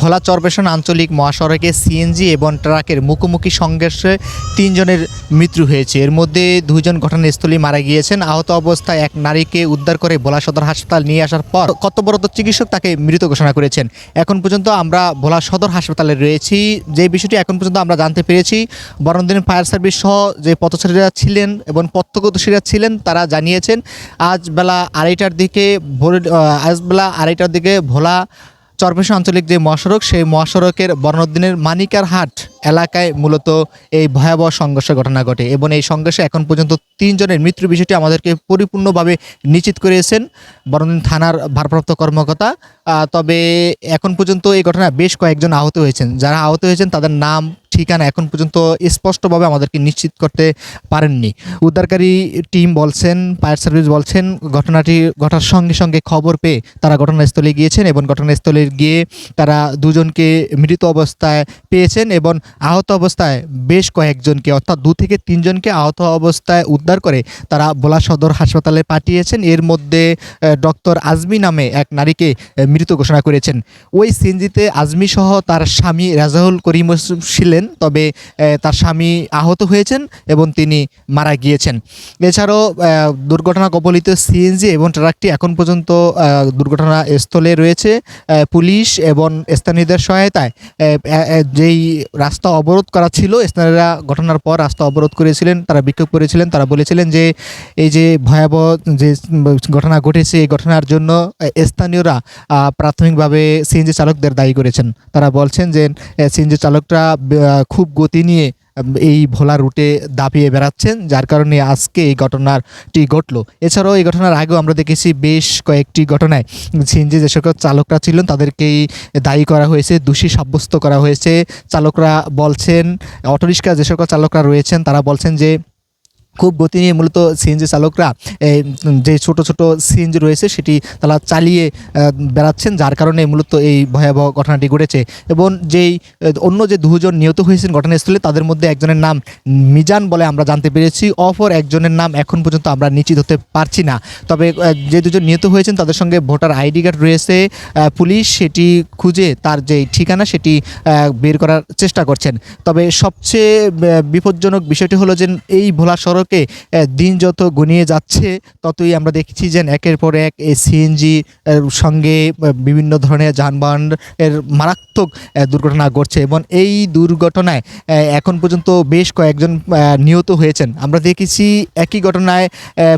ভোলা চরপেশন আঞ্চলিক মহাসড়কে সিএনজি এবং ট্রাকের মুখোমুখি সংঘর্ষে তিনজনের মৃত্যু হয়েছে। এর মধ্যে দুজন ঘটনাস্থলে মারা গিয়েছেন। আহত অবস্থায় এক নারীকে উদ্ধার করে ভোলা সদর হাসপাতাল নিয়ে আসার পর কর্তব্যরত চিকিৎসক তাকে মৃত ঘোষণা করেছেন। এখন পর্যন্ত আমরা ভোলা সদর হাসপাতালে রয়েছি। যে বিষয়টি এখন পর্যন্ত আমরা জানতে পেরেছি, বরণদিন ফায়ার সার্ভিস সহ যে পথচারীরা ছিলেন এবং প্রত্যক্ষদর্শীরা ছিলেন, তারা জানিয়েছেন, আজ বেলা আড়াইটার দিকে ভোর আজ বেলা আড়াইটার দিকে ভোলা চরপেশা আঞ্চলিক যে মহাসড়ক, সেই মহাসড়কের বর্ণদিনের মানিকার হাট এলাকায় মূলত এই ভয়াবহ সংঘর্ষের ঘটনা ঘটে এবং এই সংঘর্ষে এখন পর্যন্ত তিনজনের মৃত্যু বিষয়টি আমাদেরকে পরিপূর্ণভাবে নিশ্চিত করেছেন বর্ণদিন থানার ভারপ্রাপ্ত কর্মকর্তা। তবে এখন পর্যন্ত এই ঘটনা বেশ কয়েকজন আহত হয়েছেন। যারা আহত হয়েছেন তাদের নাম ঠিকানা এখন পর্যন্ত স্পষ্টভাবে আমাদেরকে নিশ্চিত করতে পারেননি। উদ্ধারকারী টিম বলছেন, ফায়ার সার্ভিস বলছেন, ঘটনাটি ঘটার সঙ্গে সঙ্গে খবর পেয়ে তারা ঘটনাস্থলে গিয়েছেন এবং ঘটনাস্থলে গিয়ে তারা দুজনকে মৃত অবস্থায় পেয়েছেন এবং আহত অবস্থায় বেশ কয়েকজনকে, অর্থাৎ দু থেকে তিনজনকে আহত অবস্থায় উদ্ধার করে তারা বোলা সদর হাসপাতালে পাঠিয়েছেন। এর মধ্যে ডক্টর আজমি নামে এক নারীকে মৃত ঘোষণা করেছেন। ওই সিনজিতে আজমি সহ তার স্বামী রাজাউল করিম ছিলেন। তবে তার স্বামী আহত হয়েছেন এবং তিনি মারা গিয়েছেন। এছাড়াও দুর্ঘটনা কবলিত সিএনজি এবং ট্রাকটি এখন পর্যন্ত দুর্ঘটনা স্থলে রয়েছে। পুলিশ এবং স্থানীয়দের সহায়তায় যেই রাস্তা অবরোধ করা ছিল, স্থানীয়রা ঘটনার পর রাস্তা অবরোধ করেছিলেন, তারা বিক্ষোভ করেছিলেন। তারা বলেছিলেন যে, এই যে ভয়াবহ যে ঘটনা ঘটেছে, এই ঘটনার জন্য স্থানীয়রা প্রাথমিকভাবে সিএনজি চালকদের দায়ী করেছেন। তারা বলছেন যে সিএনজি চালকরা খুব গতি নিয়ে এই ভোলা রুটে দাপিয়ে বেড়াচ্ছেন, যার কারণে আজকে এই ঘটনাটি ঘটল। এছাড়াও এই ঘটনার আগেও আমরা দেখেছি বেশ কয়েকটি ঘটনায়। সিএনজি যে সকল চালকরা ছিলেন, তাদেরকেই দায়ী করা হয়েছে, দোষী সাব্যস্ত করা হয়েছে। চালকরা বলছেন অটোরিক্সা যে সকল চালকরা রয়েছেন, তারা বলছেন যে খুব গতি নিয়ে মূলত সিএনজি চালকরা এই, যে ছোট ছোট সিএনজি রয়েছে সেটি তারা চালিয়ে বেড়াচ্ছেন যার কারণে মূলত এই ভয়াবহ ঘটনাটি ঘটেছে। এবং যেই অন্য যে দুজন নিহত হয়েছেন ঘটনাস্থলে তাদের মধ্যে একজনের নাম মিজান বলে আমরা জানতে পেরেছি। অপর একজনের নাম এখন পর্যন্ত আমরা নিশ্চিত হতে পারছি না। তবে যে দুজন নিহত হয়েছেন তাদের সঙ্গে ভোটার আইডি কার্ড রয়েছে পুলিশ সেটি খুঁজে তার যে ঠিকানা সেটি বের করার চেষ্টা করছেন। তবে সবচেয়ে বিপজ্জনক বিষয়টি হলো যে এই ভোলা সড়কে আহ, দিন যত গনিয়ে যাচ্ছে ততই আমরা দেখছি যে একের পর এক সিএনজি সঙ্গে বিভিন্ন ধরনের যানবাহন এর মারাত্মক দুর্ঘটনা ঘটছে এবং এই দুর্ঘটনায় এখন পর্যন্ত বেশ কয়েকজন নিহত হয়েছেন। আমরা দেখেছি একই ঘটনায়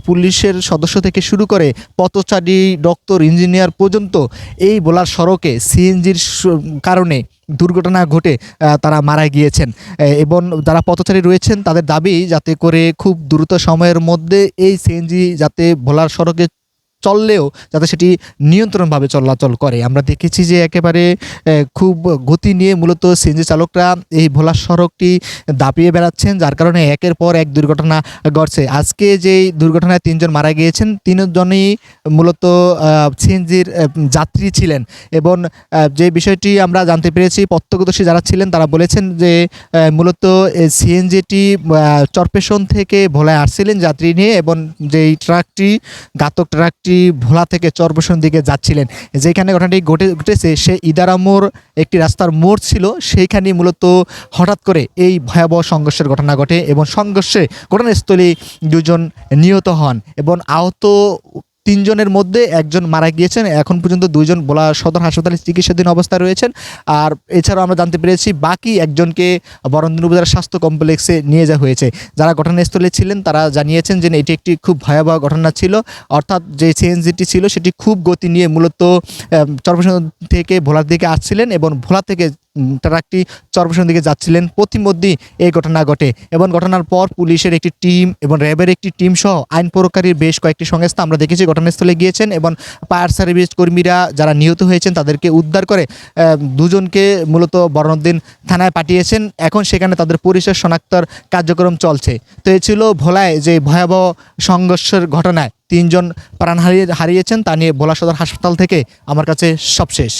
পুলিশের সদস্য থেকে শুরু করে পথচারী ডক্টর ইঞ্জিনিয়ার পর্যন্ত এই বলার সড়কে সিএনজির কারণে দুর্ঘটনা ঘটে তারা মারা গিয়েছেন। এবং যারা পথচারী রয়েছেন, তাদের দাবি যাতে করে খুব দ্রুত সময়ের মধ্যে এই সিএনজি যাতে ভোলার সড়কে চললেও যাতে সেটি নিয়ন্ত্রণভাবে চলাচল করে। আমরা দেখেছি যে একেবারে খুব গতি নিয়ে মূলত সিএনজি চালকরা এই ভোলার সড়কটি দাপিয়ে বেড়াচ্ছেন, যার কারণে একের পর এক দুর্ঘটনা ঘটছে। আজকে যেই দুর্ঘটনায় তিনজন মারা গিয়েছেন, তিনজনই মূলত সিএনজির যাত্রী ছিলেন এবং যে বিষয়টি আমরা জানতে পেরেছি, প্রত্যক্ষদর্শী যারা ছিলেন তারা বলেছেন যে মূলত সিএনজিটি চরপেশন থেকে ভোলায় আসছিলেন যাত্রী নিয়ে এবং যেই ট্রাকটি, ঘাতক ট্রাকটি ভোলা থেকে চরবসন দিকে যাচ্ছিলেন। যেখানে ঘটনাটি ঘটে ঘটেছে, সে ইদারামোর একটি রাস্তার মোড় ছিল। সেইখানে মূলত হঠাৎ করে এই ভয়াবহ সংঘর্ষের ঘটনা ঘটে এবং সংঘর্ষে ঘটনাস্থলে দুজন নিহত হন এবং আহত তিনজনের মধ্যে একজন মারা গিয়েছেন, এখন পর্যন্ত দুইজন বোলা সদর হাসপাতালে চিকিৎসাধীন অবস্থায় রয়েছেন। আর এছাড়াও আমরা জানতে পেরেছি, বাকি একজনকে বরন্দন উপজেলা স্বাস্থ্য কমপ্লেক্সে নিয়ে যাওয়া হয়েছে। যারা ঘটনাস্থলে ছিলেন, তারা জানিয়েছেন যে এটি একটি খুব ভয়াবহ ঘটনা ছিল। অর্থাৎ যে সিএনজিটি ছিল, সেটি খুব গতি নিয়ে মূলত চরপেশন থেকে ভোলার দিকে আসছিলেন এবং ভোলা থেকে ট্রাকটি চরপেশন দিকে যাচ্ছিলেন। প্রতিমধ্যেই এই ঘটনা ঘটে এবং ঘটনার পর পুলিশের একটি টিম এবং র্যাবের একটি টিম সহ আইন প্রকারীর বেশ কয়েকটি সংস্থা আমরা দেখেছি ঘটনাস্থলে গিয়েছেন এবং ফায়ার সার্ভিস কর্মীরা যারা নিহত হয়েছেন তাদেরকে উদ্ধার করে দুজনকে মূলত বরণদ্দিন থানায় পাঠিয়েছেন। এখন সেখানে তাদের পরিচয় শনাক্তর কার্যক্রম চলছে। তো এ ছিল ভোলায় যে ভয়াবহ সংঘর্ষের ঘটনায় তিনজন প্রাণ হারিয়ে হারিয়েছেন তা নিয়ে ভোলা সদর হাসপাতাল থেকে আমার কাছে সবশেষ।